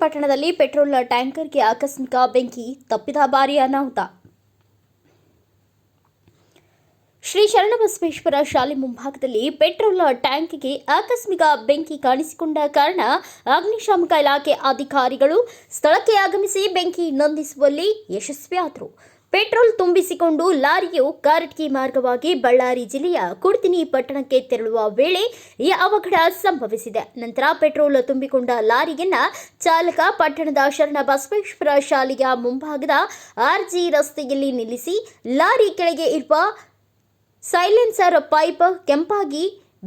ಪಟ್ಟಣದಲ್ಲಿ ಪೆಟ್ರೋಲ್ ಟ್ಯಾಂಕರ್ಗೆ ಆಕಸ್ಮಿಕ ಬೆಂಕಿ ತಪ್ಪಿದ ಬಾರಿ ಅನಾಹುತ. ಶ್ರೀ ಶರಣಬಸವೇಶ್ವರ ಶಾಲೆ ಮುಂಭಾಗದಲ್ಲಿ ಪೆಟ್ರೋಲ್ ಟ್ಯಾಂಕ್ಗೆ ಆಕಸ್ಮಿಕ ಬೆಂಕಿ ಕಾಣಿಸಿಕೊಂಡ ಕಾರಣ ಅಗ್ನಿಶಾಮಕ ಇಲಾಖೆ ಅಧಿಕಾರಿಗಳು ಸ್ಥಳಕ್ಕೆ ಆಗಮಿಸಿ ಬೆಂಕಿ ನಂದಿಸುವಲ್ಲಿ ಯಶಸ್ವಿಯಾದರು. ಪೆಟ್ರೋಲ್ ತುಂಬಿಸಿಕೊಂಡು ಲಾರಿಯು ಕಾರಟ್ಕಿ ಮಾರ್ಗವಾಗಿ ಬಳ್ಳಾರಿ ಜಿಲ್ಲೆಯ ಕುಡ್ತಿನಿ ಪಟ್ಟಣಕ್ಕೆ ತೆರಳುವ ವೇಳೆ ಈ ಅವಘಡ ಸಂಭವಿಸಿದೆ. ನಂತರ ಪೆಟ್ರೋಲ್ ತುಂಬಿಕೊಂಡ ಲಾರಿಯನ್ನ ಚಾಲಕ ಪಟ್ಟಣದ ಶರಣ ಬಸವೇಶ್ವರ ಶಾಲೆಯ ಮುಂಭಾಗದ ಆರ್ಜಿ ರಸ್ತೆಯಲ್ಲಿ ನಿಲ್ಲಿಸಿ ಲಾರಿ ಕೆಳಗೆ ಇರುವ ಸೈಲೆನ್ಸರ್ ಪೈಪ್ ಕೆಂಪಾಗಿ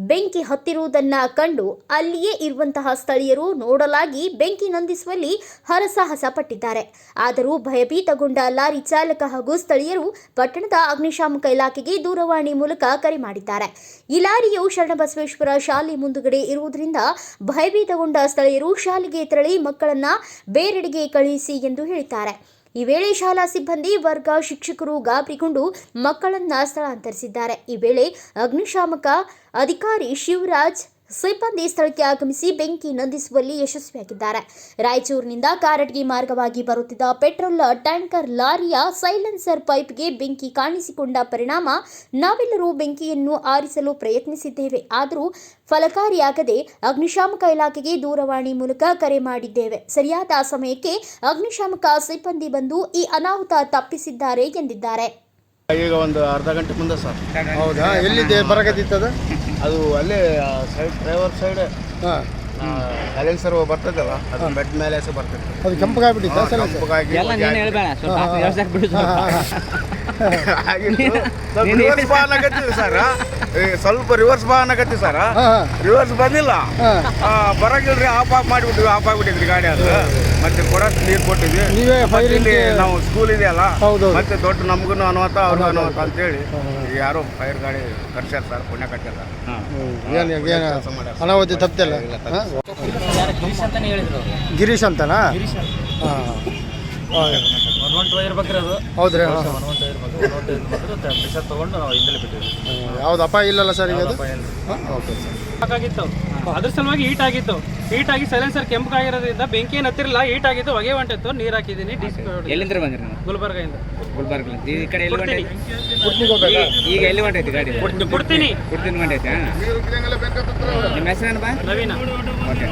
ಬೆಂಕಿ ಹತ್ತಿರುವುದನ್ನ ಕಂಡು ಅಲ್ಲಿಯೇ ಇರುವಂತಹ ಸ್ಥಳೀಯರು ನೋಡಲಾಗಿ ಬೆಂಕಿ ನಂದಿಸುವಲ್ಲಿ ಹರಸಾಹಸ ಪಟ್ಟಿದ್ದಾರೆ. ಆದರೂ ಭಯಭೀತಗೊಂಡ ಲಾರಿ ಚಾಲಕ ಹಾಗೂ ಸ್ಥಳೀಯರು ಪಟ್ಟಣದ ಅಗ್ನಿಶಾಮಕ ಇಲಾಖೆಗೆ ದೂರವಾಣಿ ಮೂಲಕ ಕರೆ ಮಾಡಿದ್ದಾರೆ. ಈ ಲಾರಿಯು ಶರಣಬಸವೇಶ್ವರ ಶಾಲೆ ಮುಂದುಗಡೆ ಇರುವುದರಿಂದ ಭಯಭೀತಗೊಂಡ ಸ್ಥಳೀಯರು ಶಾಲೆಗೆ ತೆರಳಿ ಮಕ್ಕಳನ್ನ ಬೇರೆಡೆಗೆ ಕಳುಹಿಸಿ ಎಂದು ಹೇಳಿದ್ದಾರೆ. ಈ ವೇಳೆ ಶಾಲಾ ಸಿಬ್ಬಂದಿ ವರ್ಗ ಶಿಕ್ಷಕರು ಗಾಬರಿಗೊಂಡು ಮಕ್ಕಳನ್ನ ಸ್ಥಳಾಂತರಿಸಿದ್ದಾರೆ. ಈ ವೇಳೆ ಅಗ್ನಿಶಾಮಕ ಅಧಿಕಾರಿ ಶಿವರಾಜ್ ಸಿಬ್ಬಂದಿ ಸ್ಥಳಕ್ಕೆ ಆಗಮಿಸಿ ಬೆಂಕಿ ನಂದಿಸುವಲ್ಲಿ ಯಶಸ್ವಿಯಾಗಿದ್ದಾರೆ. ರಾಯಚೂರಿನಿಂದ ಕಾರಟಗಿ ಮಾರ್ಗವಾಗಿ ಬರುತ್ತಿದ್ದ ಪೆಟ್ರೋಲ್ ಟ್ಯಾಂಕರ್ ಲಾರಿಯ ಸೈಲೆನ್ಸರ್ ಪೈಪ್ಗೆ ಬೆಂಕಿ ಕಾಣಿಸಿಕೊಂಡ ಪರಿಣಾಮ ನಾವೆಲ್ಲರೂ ಬೆಂಕಿಯನ್ನು ಆರಿಸಲು ಪ್ರಯತ್ನಿಸಿದ್ದೇವೆ. ಆದರೂ ಫಲಕಾರಿಯಾಗದೆ ಅಗ್ನಿಶಾಮಕ ಇಲಾಖೆಗೆ ದೂರವಾಣಿ ಮೂಲಕ ಕರೆ ಮಾಡಿದ್ದೇವೆ. ಸರಿಯಾದ ಸಮಯಕ್ಕೆ ಅಗ್ನಿಶಾಮಕ ಸಿಬ್ಬಂದಿ ಬಂದು ಈ ಅನಾಹುತ ತಪ್ಪಿಸಿದ್ದಾರೆ ಎಂದಿದ್ದಾರೆ. ಈಗ ಒಂದು ಅರ್ಧ ಗಂಟೆ ಮುಂದೆ ಸರ್. ಹೌದಾ? ಎಲ್ಲಿದೆ ಬರಕತ್ತಿತ್ತದ ಅದು ಅಲ್ಲೇ ಸೈಡ್ ಡ್ರೈವರ್ ಸೈಡ್ ಹಾಂ. ಸೈಲೆನ್ಸರ್ ಬರ್ತದಲ್ಲ ಅದು ಬೆಡ್ ಮೇಲೆ ಬರ್ತದೆ ಅದು ಕೆಂಪಗಾಗಿ ಬಿಟ್ಟಿತ್ತು ಕೆಂಪಗಾಗಿ ರಿವರ್ಸ್ ಬಾ ಅನ್ನಕತ್ತೀವಿ ಸರ್. ಸ್ವಲ್ಪ ರಿವರ್ಸ್ ಬಾ ಅನ್ನಕತ್ತೀವಿ ಸರ್. ರಿವರ್ಸ್ ಬಂದಿಲ್ಲ. ಬರಗಿಲ್ರಿ ಆ, ಬರಂಗಿಲ್ರಿ ಆಫ್ ಆಫ್ ಮಾಡಿಬಿಟ್ಟಿವಿ ಆಫ್ ಆಗಿಬಿಟ್ಟಿದ್ರಿ ಗಾಡಿ ಅದು. ಮತ್ತೆ ಕೊಡಕ್ ನೀರು ಕೊಟ್ಟಿದ್ವಿ. ನೀವೇ ಮತ್ತೆ ಇಲ್ಲಿ ನಾವು ಸ್ಕೂಲ್ ಇದೆಯಲ್ಲ ಹೌದು ಮತ್ತೆ ದೊಡ್ಡ ನಮಗೂ ಅನುಮತ ಅವ್ರಿಗೂ ಅನುಮತ ಅಂತೇಳಿ ಹೇಳಿ ಯಾರೋ ಫೈರ್ ಗಾಡಿ ಕರ್ಸ್ಯಾರ ಸರ್ ಪುಣ್ಯ ಕಟ್ಟ್ಯಾರ ಗಿರೀಶ್ ಏನು ಗಿರೀಶ್ ಅಂತನಾ ಹಾಂ. ಹಾಂ ಬಗ್ಗೆ ಅದು. ಹೌದ್ರಿ ಪ್ರೆಷರ್ ತಗೊಂಡು ನಾವು ಹಿಂದೆಲೆ ಬಿಟ್ಟಿವಿ ಯಾವ್ದು ಅಪಾಯ ಇಲ್ಲಲ್ಲ ಸರ್ ಈಗ ಅದು? ಹಾಂ ಓಕೆ ಸರ್. ಆಗಿತ್ತು ಅದ್ರ ಸಲುವಾಗಿ ಹೀಟ್ ಆಗಿತ್ತು. ಹೀಟ್ ಆಗಿ ಸೈಲೆನ್ಸರ್ ಕೆಂಪಗಾಗಿರೋದ್ರಿಂದ ಬೆಂಕಿ ಏನು ಹತ್ತಿರಲ್ಲ ಹೀಟ್ ಆಗಿತ್ತು ಹೊಗೆ ಹೊಂಟಿತ್ತು. ನೀರು ಹಾಕಿದ್ದೀನಿ ಡಿಸ್ ಎಲ್ಲಿಂದ ಬಂದ್ರಿ ನೀವು? ಗುಲ್ಬರ್ಗದಿಂದ. ಗುಲ್ಬರ್ಗ ಈ ಕಡೆ ಎಲ್ಲಿ ಹೊಂಟೈತಿ ಈಗ ಎಲ್ಲಿ ಹೊಂಟೈತಿ ಗಾಡಿ? ಕೊಡ್ತೀನಿ. ಕುಡ್ತಿನ. ಹೊಂಟೈತಿ ನಿಮ್ಮ ಹೆಸರೇನಪ್ಪ ನವೀನ. ಓಕೆ.